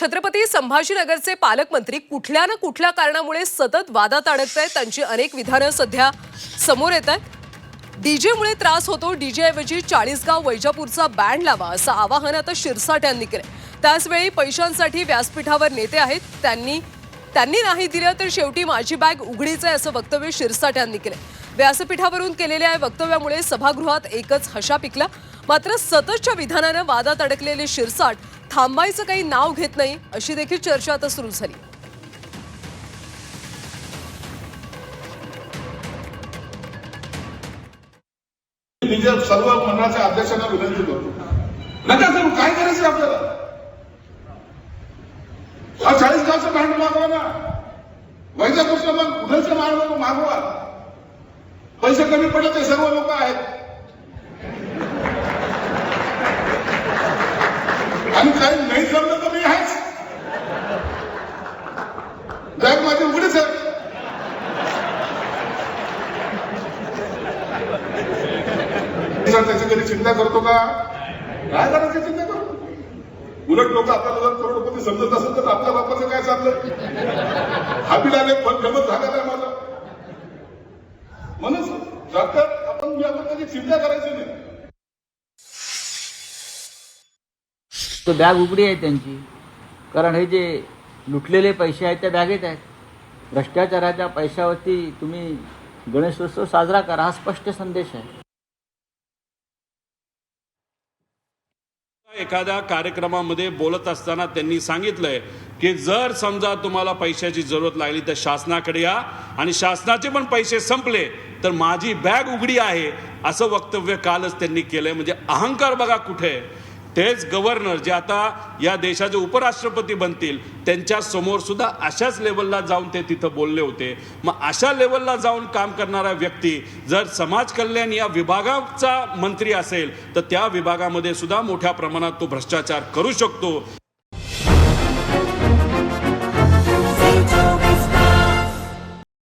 छत्रपती संभाजीनगरचे पालकमंत्री कुठल्या ना कुठल्या कारणामुळे सतत वादात अडकत आहेत त्यांची अनेक विधानं सध्या समोर येत आहेत. डीजेमुळे त्रास होतो डीजेऐवजी चाळीसगाव वैजापूरचा बँड लावा असं आवाहन आता शिरसाट यांनी केलं त्याचवेळी पैशांसाठी व्यासपीठावर नेते आहेत त्यांनी त्यांनी नाही दिलं तर शेवटी माझी बॅग उघडीच आहे असं वक्तव्य शिरसाट यांनी केलं व्यासपीठावरून केलेल्या या वक्तव्यामुळे सभागृहात एकच हशा पिकला. मात्र सततच्या विधानानं वादात अडकलेले शिरसाट थांबायचं काही नाव घेत नाही अशी देखील चर्चा आता सुरू झाली. मी जर सर्व मंडळाच्या अध्यक्षांना विनंती करतो. नका करू काय करायचं आपल्याला? हा चाळीस गावचं भांड मागवा ना. वैजापूरचं मग कुठलचं मागवा मागवा. पैसे कमी पडले ते सर्व लोक आहेत. आणि काही नाही जमलं तर मी आहेच. बॅग माझे उघडीच आहे सर त्याची कधी चिंता करतो का? काय करायची चिंता करतो उलट लोक आपल्याला जर करोडपती समजत असेल तर आपल्या बापाचं काय चाललं हापीला आले पण गमत झालं काय माझं? म्हणून डॉक्टर आपण मी आपण त्याची चिंता करायची नाही. तो बॅग उघडी आहे त्यांची. कारण हे जे लुटलेले पैसे आहेत त्या बॅगेत आहेत. भ्रष्टाचाराच्या पैशावरती तुम्ही गणेशोत्सव साजरा करा हा स्पष्ट संदेश आहे. एखाद्या कार्यक्रमामध्ये बोलत असताना त्यांनी सांगितलंय की जर समजा तुम्हाला पैशाची जरूरत लागली तर शासनाकडे या आणि शासनाचे पण पैसे संपले तर माझी बॅग उघडी आहे असं वक्तव्य कालच त्यांनी केलंय. म्हणजे अहंकार बघा कुठे आहे. तेच गव्हर्नर जे आता या देशाचे उपराष्ट्रपती बनतील त्यांच्यासमोर सुद्धा अशाच लेवलला जाऊन ते तिथं बोलले होते. मग अशा लेवलला जाऊन काम करणारा व्यक्ती जर समाज कल्याण या विभागाचा मंत्री असेल तर त्या विभागामध्ये सुद्धा मोठ्या प्रमाणात तो भ्रष्टाचार करू शकतो.